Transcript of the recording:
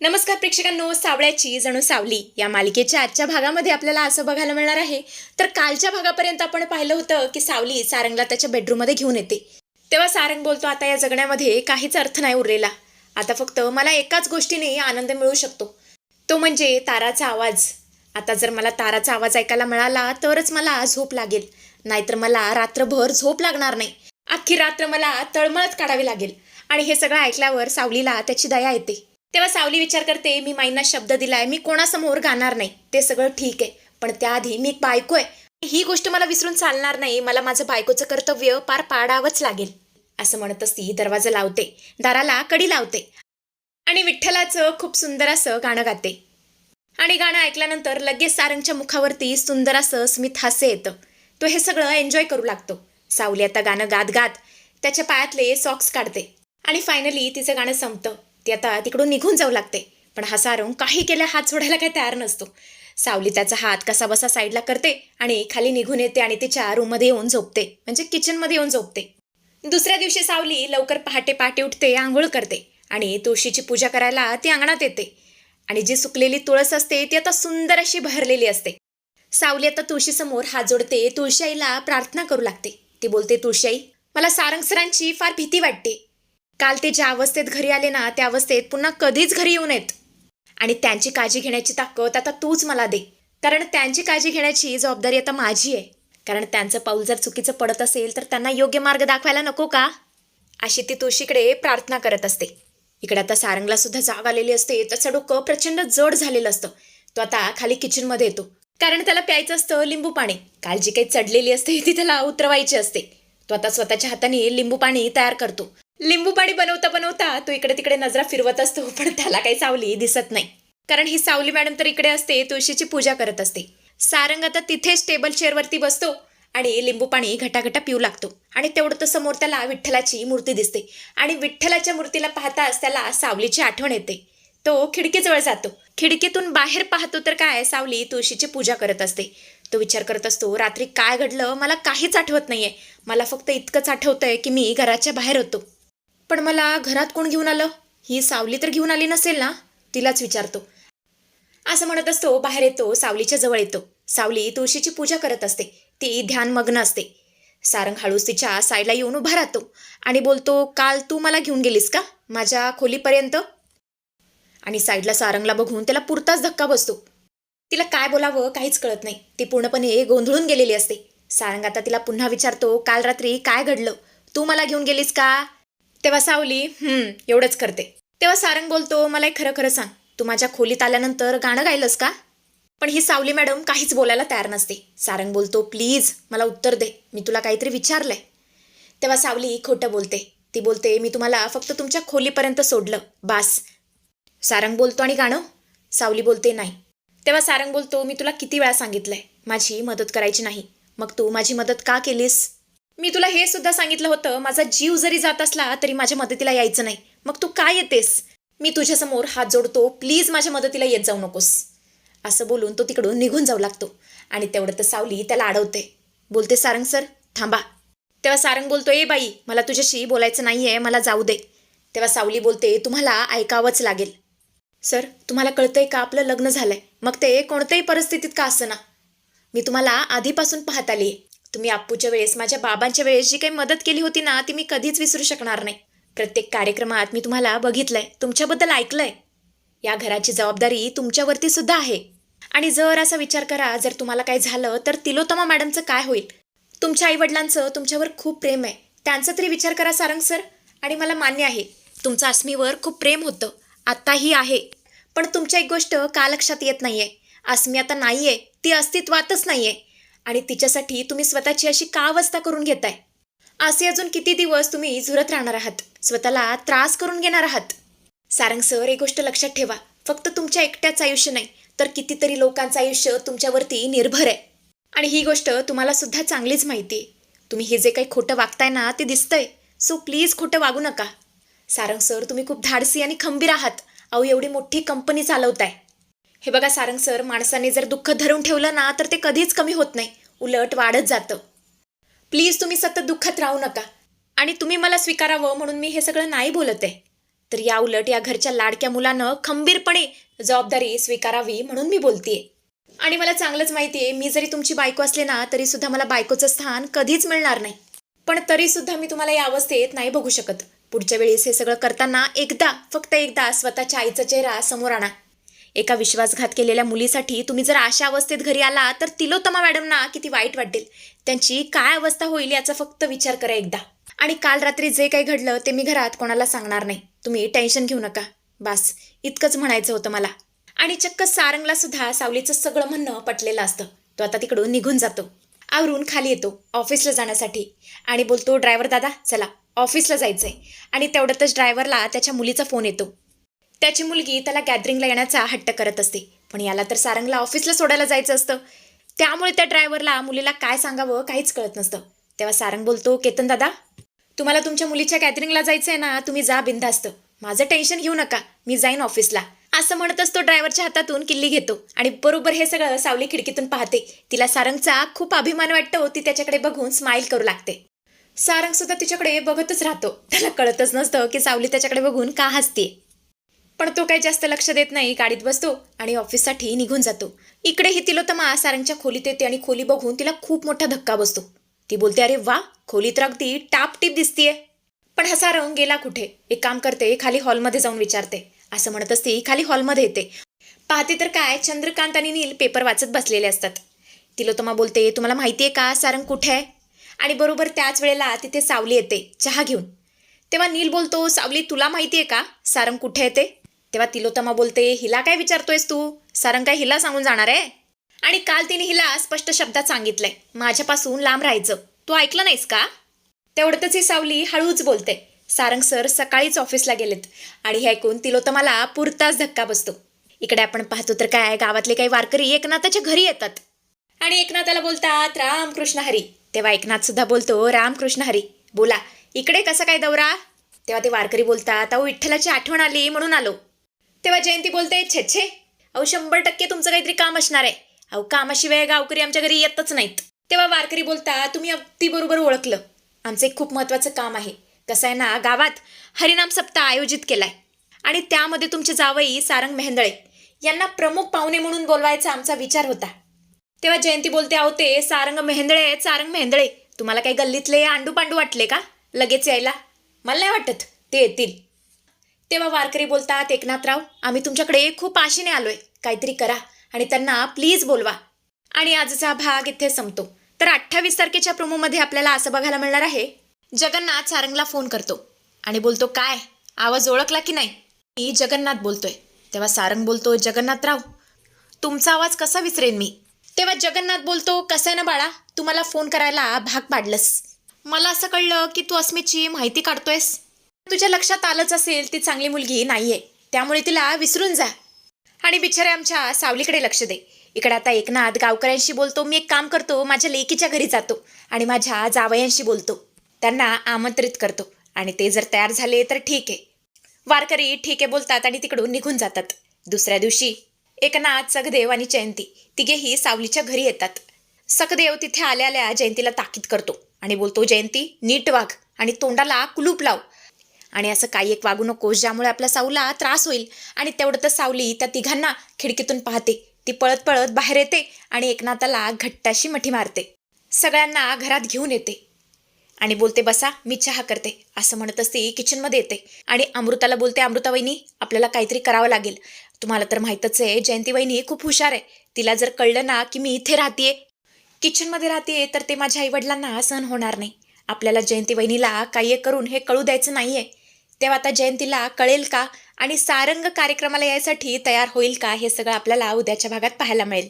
नमस्कार प्रेक्षकांनो सावळ्याची जणू सावली या मालिकेच्या आजच्या भागामध्ये आपल्याला असं बघायला मिळणार आहे. तर कालच्या भागापर्यंत आपण पाहिलं होतं की सावली सारंगला त्याच्या बेडरूममध्ये घेऊन येते. तेव्हा सारंग बोलतो आता या जगण्यामध्ये काहीच अर्थ नाही उरलेला. आता फक्त मला एकाच गोष्टीने आनंद मिळू शकतो. तो म्हणजे ताराचा आवाज. आता जर मला ताराचा आवाज ऐकायला मिळाला तरच मला झोप लागेल. नाहीतर मला रात्रभर झोप लागणार नाही. अख्खी रात्र मला तळमळत काढावी लागेल. आणि हे सगळं ऐकल्यावर सावलीला त्याची दया येते. तेव्हा सावली विचार करते मी माईंना शब्द दिलाय मी कोणासमोर गाणार नाही. ते सगळं ठीक आहे पण त्याआधी मी एक बायको आहे. ही गोष्ट मला विसरून चालणार नाही. मला माझं बायकोचं कर्तव्य पार पाडावंच लागेल असं म्हणतच ती दरवाजा लावते दाराला कडी लावते आणि विठ्ठलाचं खूप सुंदर असं गाणं गाते. आणि गाणं ऐकल्यानंतर लगेच सारंगच्या मुखावरती सुंदर असं स्मित हास्य येतं. तो हे सगळं एन्जॉय करू लागतो. सावली आता गाणं गात गात त्याच्या पायातले सॉक्स काढते आणि फायनली तिचं गाणं संपतं. ती आता तिकडून निघून जाऊ लागते. पण हा सारंग काही केल्या हात सोडायला काही तयार नसतो. सावली त्याचा हात कसा बसा साईडला करते आणि खाली निघून येते आणि तिच्या रूममध्ये येऊन झोपते. म्हणजे किचनमध्ये येऊन झोपते. दुसऱ्या दिवशी सावली लवकर पहाटे पहाटे उठते आंघोळ करते आणि तुळशीची पूजा करायला ती अंगणात येते. आणि जी सुकलेली तुळस असते ती आता सुंदर अशी बहरलेली असते. सावली आता तुळशीसमोर हात जोडते तुळशी आईला प्रार्थना करू लागते. ती बोलते तुळशी आई मला सारंग सरांची फार भीती वाटते. काल ते ज्या अवस्थेत घरी आले ना त्या अवस्थेत पुन्हा कधीच घरी येऊ नयेत. आणि त्यांची काळजी घेण्याची ताकद आता तूच मला दे. कारण त्यांची काळजी घेण्याची जबाबदारी आता माझी आहे. कारण त्यांचं पाऊल जर चुकीचं पडत असेल तर त्यांना योग्य मार्ग दाखवायला नको का? अशी ती तुळशीकडे प्रार्थना करत असते. इकडे आता सारंगला सुद्धा जाग आलेली असते. त्याचं डोकं प्रचंड जड झालेलं असतं. तो आता खाली किचनमध्ये येतो. कारण त्याला प्यायचं असतं लिंबू पाणी. काल जी काही चढलेली असते ती त्याला उतरवायची असते. तो आता स्वतःच्या हाताने लिंबू पाणी तयार करतो. लिंबू पाणी बनवता बनवता तो इकडे तिकडे नजरा फिरवत असतो पण त्याला काही सावली दिसत नाही. कारण ही सावली मॅडम तर इकडे असते तुळशीची पूजा करत असते. सारंग आता तिथेच टेबल चेअरवरती बसतो आणि लिंबू पाणी घटाघटा पिऊ लागतो. आणि तेवढं तर समोर त्याला विठ्ठलाची मूर्ती दिसते. आणि विठ्ठलाच्या मूर्तीला पाहताच त्याला सावलीची आठवण येते. तो खिडकीजवळ जातो. खिडकीतून बाहेर पाहतो तर काय सावली तुळशीची पूजा करत असते. तो विचार करत असतो रात्री काय घडलं? मला काहीच आठवत नाहीये. मला फक्त इतकंच आठवतंय की मी घराच्या बाहेर होतो. पण मला घरात कोण घेऊन आलं? ही सावली तर घेऊन आली नसेल ना? तिलाच विचारतो. असं म्हणत असतो बाहेर येतो सावलीच्या जवळ येतो. सावली तुळशीची पूजा करत असते. ती ध्यानमग्न असते. सारंग हळूस तिच्या साईडला येऊन उभा राहतो आणि बोलतो काल तू मला घेऊन गेलीस का? माझ्या खोलीपर्यंत? आणि साईडला सारंगला बघून त्याला पुरताच धक्का बसतो. तिला काय बोलावं काहीच कळत नाही. ती पूर्णपणे गोंधळून गेलेली असते. सारंग आता तिला पुन्हा विचारतो काल रात्री काय घडलं? तू मला घेऊन गेलीस का? तेव्हा सावली हम्म एवढंच करते. तेव्हा सारंग बोलतो मला एक खरं खरं सांग. तू माझ्या खोलीत आल्यानंतर गाणं गायलंस का? पण ही सावली मॅडम काहीच बोलायला तयार नसते. सारंग बोलतो प्लीज मला उत्तर दे. मी तुला काहीतरी विचारलंय. तेव्हा सावली खोटं बोलते. ती बोलते मी तुम्हाला फक्त तुमच्या खोलीपर्यंत सोडलं. बास. सारंग बोलतो आणि गाणं? सावली बोलते नाही. तेव्हा सारंग बोलतो मी तुला किती वेळा सांगितलंय? माझी मदत करायची नाही. मग तू माझी मदत का केलीस? मी तुला हे सुद्धा सांगितलं होतं माझा जीव जरी जात असला तरी माझ्या मदतीला यायचं नाही. मग तू काय येतेस? मी तुझ्यासमोर हात जोडतो प्लीज माझ्या मदतीला येत जाऊ नकोस. असं बोलून तो तिकडून निघून जाऊ लागतो. आणि तेवढं तर सावली त्याला अडवते बोलते सारंग सर थांबा. तेव्हा सारंग बोलतो ए बाई मला तुझ्याशी बोलायचं नाहीये मला जाऊ दे. तेव्हा सावली बोलते तुम्हाला ऐकावंच लागेल. सर तुम्हाला कळतंय का? आपलं लग्न झालंय. मग ते कोणत्याही परिस्थितीत का असं ना? मी तुम्हाला आधीपासून पाहत आली तुम्ही आप्पूच्या वेळेस माझ्या बाबांच्या वेळेस जी काही मदत केली होती ना ती मी कधीच विसरू शकणार नाही. प्रत्येक कार्यक्रमात मी तुम्हाला बघितलंय तुमच्याबद्दल ऐकलंय. या घराची जबाबदारी तुमच्यावरती सुद्धा आहे. आणि जर असा विचार करा जर तुम्हाला काही झालं तर तिलोत्तमा मॅडमचं काय होईल? तुमच्या आईवडिलांचं तुमच्यावर खूप प्रेम आहे. त्यांचा तरी विचार करा सारंग सर. आणि मला मान्य आहे तुमचं अस्मीवर खूप प्रेम होतं. आत्ताही आहे. पण तुमच्या एक गोष्ट का लक्षात येत नाहीये? अस्मी आता नाहीये. ती अस्तित्वातच नाहीये. आणि तिच्यासाठी तुम्ही स्वतःची अशी का अवस्था करून घेताय? असे अजून किती दिवस तुम्ही झुरत राहणार आहात? स्वतःला त्रास करून घेणार आहात? सारंग सर एक गोष्ट लक्षात ठेवा. फक्त तुमच्या एकट्याच आयुष्य नाही तर कितीतरी लोकांचं आयुष्य तुमच्यावरती निर्भर आहे. आणि ही गोष्ट तुम्हाला सुद्धा चांगलीच माहिती आहे. तुम्ही हे जे काही खोटं वागताय ना ते दिसतंय. सो प्लीज खोटं वागू नका. सारंग सर तुम्ही खूप धाडसी आणि खंबीर आहात. अहो एवढी मोठी कंपनी चालवताय. हे बघा सारंग सर माणसाने जर दुःख धरून ठेवलं ना तर ते कधीच कमी होत नाही. उलट वाढत जातं. प्लीज तुम्ही सतत दुःखात राहू नका. आणि तुम्ही मला स्वीकारावं म्हणून मी हे सगळं नाही बोलत आहे. तर या उलट या घरच्या लाडक्या मुलानं खंबीरपणे जबाबदारी स्वीकारावी म्हणून मी बोलतेय. आणि मला चांगलंच माहितीये मी जरी तुमची बायको असले ना तरी सुद्धा मला बायकोचं स्थान कधीच मिळणार नाही. पण तरी सुद्धा मी तुम्हाला या अवस्थेत नाही बघू शकत. पुढच्या वेळेस हे सगळं करताना एकदा फक्त एकदा स्वतःच्या आईचा चेहरा समोर आणा. एका विश्वासघात केलेल्या मुलीसाठी तुम्ही जर अशा अवस्थेत घरी आला तर तिलोत्तमा मॅडमना किती वाईट वाटेल. त्यांची काय अवस्था होईल याचा फक्त विचार करा एकदा. आणि काल रात्री जे काही घडलं ते मी घरात कोणाला सांगणार नाही. तुम्ही टेन्शन घेऊ नका. बास इतकंच म्हणायचं होतं मला. आणि चक्क सारंगला सुद्धा सावलीचं सगळं म्हणणं पटलेलं असतं. तो आता तिकडून निघून जातो. आवरून खाली येतो ऑफिसला जाण्यासाठी. आणि बोलतो ड्रायव्हर दादा चला ऑफिसला जायचंय. आणि तेवढ्यातच ड्रायव्हरला त्याच्या मुलीचा फोन येतो. त्याची मुलगी त्याला गॅदरिंगला येण्याचा हट्ट करत असते. पण याला तर सारंगला ऑफिसला सोडायला जायचं असतं. त्यामुळे त्या ड्रायव्हरला मुलीला काय सांगावं काहीच कळत नसतं. तेव्हा सारंग बोलतो केतन दादा तुम्हाला तुमच्या मुलीच्या गॅदरिंगला जायचं आहे ना तुम्ही जा बिंदास्त माझं टेन्शन घेऊ नका. मी जाईन ऑफिसला असं म्हणतच तो ड्रायव्हरच्या हातातून किल्ली घेतो आणि बरोबर हे सगळं सावली खिडकीतून पाहते. तिला सारंगचा खूप अभिमान वाटतो ती त्याच्याकडे बघून स्माईल करू लागते. सारंग सुद्धा तिच्याकडे बघतच राहतो. त्याला कळतच नसतं की सावली त्याच्याकडे बघून का हसते पण तो काही जास्त लक्ष देत नाही गाडीत बसतो आणि ऑफिससाठी निघून जातो. इकडेही तिलोतमा सारंगच्या खोलीत येते आणि खोली बघून तिला खूप मोठा धक्का बसतो. ती बोलते अरे वा खोली तर अगदी टाप टीप दिसतीये. पण हा सारंग गेला कुठे? एक काम करते खाली हॉलमध्ये जाऊन विचारते. असं म्हणत असते खाली हॉलमध्ये येते. पाहते तर काय चंद्रकांत आणि नील पेपर वाचत बसलेले असतात. तिलोतमा बोलते तुम्हाला माहिती आहे का सारंग कुठे आहे? आणि बरोबर त्याच वेळेला तिथे सावली येते चहा घेऊन. तेव्हा नील बोलतो सावली तुला माहिती आहे का सारंग कुठे येते तेव्हा तिलोत्तमा बोलते हिला काय विचारतोयस तू? सारंग काय हिला सांगून जाणार आहे? आणि काल तिने हिला स्पष्ट शब्दात सांगितलंय माझ्यापासून लांब राहायचं. तू ऐकलं नाहीस का? तेवढ्यातच ही सावली हळूच बोलते सारंग सर सकाळीच ऑफिसला गेलेत आणि हे ऐकून तिलोत्तमाला पुरताच धक्का बसतो. इकडे आपण पाहतो तर काय गावातले काही वारकरी एकनाथाच्या घरी येतात. आणि एकनाथाला बोलतात रामकृष्ण हरी. तेव्हा एकनाथ सुद्धा बोलतो रामकृष्ण हरी बोला इकडे कसा काय दौरा? तेव्हा ते वारकरी बोलतात अहो विठ्ठलाची आठवण आली म्हणून आलो. तेव्हा जयंती बोलते छे छे अहो शंभर टक्के तुमचं काहीतरी काम असणार आहे. अहो कामाशिवाय गावकरी आमच्या घरी येतच नाहीत. तेव्हा वारकरी बोलता तुम्ही अगदी बरोबर ओळखलं. आमचं एक खूप महत्त्वाचं काम आहे. कसं आहे ना गावात हरिनाम सप्ताह आयोजित केलाय. आणि त्यामध्ये तुमचे जावई सारंग मेहंदळे यांना प्रमुख पाहुणे म्हणून बोलवायचा आमचा विचार होता. तेव्हा जयंती बोलते आहो ते सारंग मेहंदळे सारंग मेहंदळे तुम्हाला काही गल्लीतले अंडू पांडू वाटले का? लगेच यायला. मला नाही वाटत. ते येतील. तेव्हा वारकरी बोलतात एकनाथराव आम्ही तुमच्याकडे खूप आशेने आलोय. काहीतरी करा आणि त्यांना प्लीज बोलवा. आणि आजचा भाग इथे संपतो. तर अठ्ठावीस तारखेच्या प्रोमोमध्ये आपल्याला असं बघायला मिळणार आहे जगन्नाथ सारंगला फोन करतो आणि बोलतो काय? आवाज ओळखला की नाही? मी जगन्नाथ बोलतोय. तेव्हा सारंग बोलतो जगन्नाथराव तुमचा आवाज कसा विसरेन मी? तेव्हा जगन्नाथ बोलतो कसं आहे ना बाळा तुम्हाला फोन करायला भाग पाडलंस. मला असं कळलं की तू अस्मिची माहिती काढतोयस. तुझ्या लक्षात आलंच असेल ती चांगली मुलगी नाहीये. त्यामुळे तिला विसरून जा. आणि बिचारे आमच्या सावलीकडे लक्ष दे. इकडे आता एकनाथ गावकऱ्यांशी बोलतो मी एक काम करतो माझ्या लेकीच्या घरी जातो आणि माझ्या जावयांशी बोलतो. त्यांना आमंत्रित करतो आणि ते जर तयार झाले तर ठीक आहे. वारकरी ठीक आहे बोलतात आणि तिकडून निघून जातात. दुसऱ्या दिवशी एकनाथ सखदेव आणि जयंती तिघेही सावलीच्या घरी येतात. सखदेव तिथे आल्या आल्या जयंतीला ताकीद करतो आणि बोलतो जयंती नीट वाघ आणि तोंडाला कुलूप लाव. आणि असं काही एक वागू नकोस ज्यामुळे आपल्या सावला त्रास होईल. आणि तेवढंच सावली त्या तिघांना खिडकीतून पाहते. ती पळत पळत बाहेर येते आणि एकनाथाला घट्टाशी मठी मारते. सगळ्यांना घरात घेऊन येते. आणि बोलते बसा मी चहा करते. असं म्हणत असते किचनमध्ये येते. आणि अमृताला बोलते अमृता वहिनी आपल्याला काहीतरी करावं लागेल. तुम्हाला तर माहीतच आहे जयंती वहिनी खूप हुशार आहे. तिला जर कळलं ना की मी इथे राहतेय. किचनमध्ये राहतेय तर ते माझ्या आईवडिलांना सहन होणार नाही. आपल्याला जयंती वहिनीला काही करून हे कळू द्यायचं नाहीये. तेव्हा आता जयंतीला कळेल का? आणि सारंग कार्यक्रमाला यायसाठी तयार होईल का? हे सगळं आपल्याला उद्याच्या भागात पाहायला मिळेल.